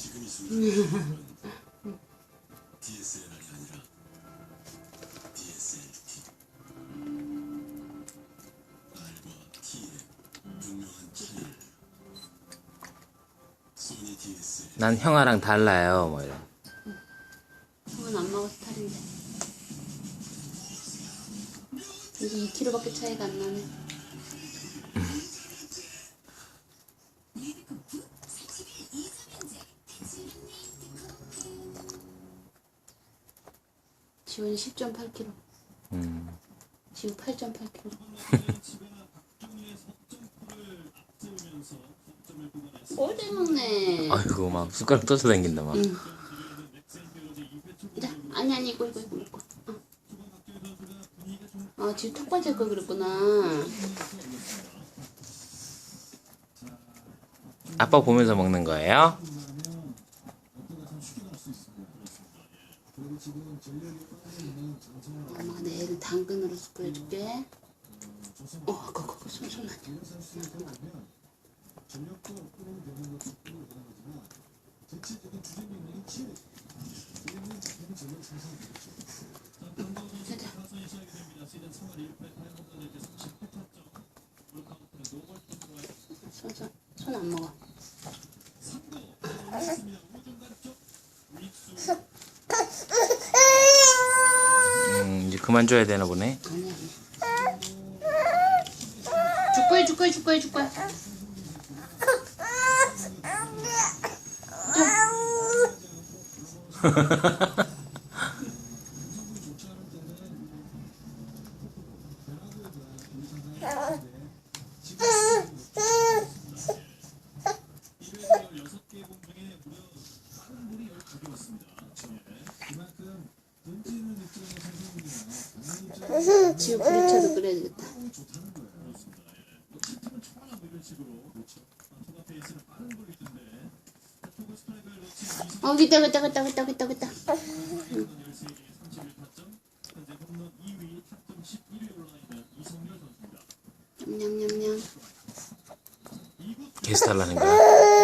지금 이 순간 DSLR이 아니라 DSLT R과 T의 분명한 차이를 소니 DSL 난 형아랑 달라요. 뭐 이런. 형은 안 먹어서 탈인데. 이제 2kg밖에 차이가 안 나네. 지훈이 10.8kg. 음. 지우 8.8kg. 꼴대 먹네. 아이고 막 숟가락 떠서 댕긴다 막. 응. 자, 아니 아니 이거 이거 이거 이거. 어. 아 지금 턱 빠질 걸 그랬구나. 아빠 보면서 먹는 거예요? 엄마가 내일 당근으로 끓여줄게. 어, 그거 그거 손손 아니야. 손손 손안 먹어. 음, 이제 그만 줘야 되나 보네. 아니 아니. 줄 거야 줄 거야 줄 거야 줄 거야. 지우 그릇차도 끓여야 되겠다. 어, 기다, 기다, 기다, 기다, 기다, 기다. 냠냠냠냠. 게스트 하려는 거야.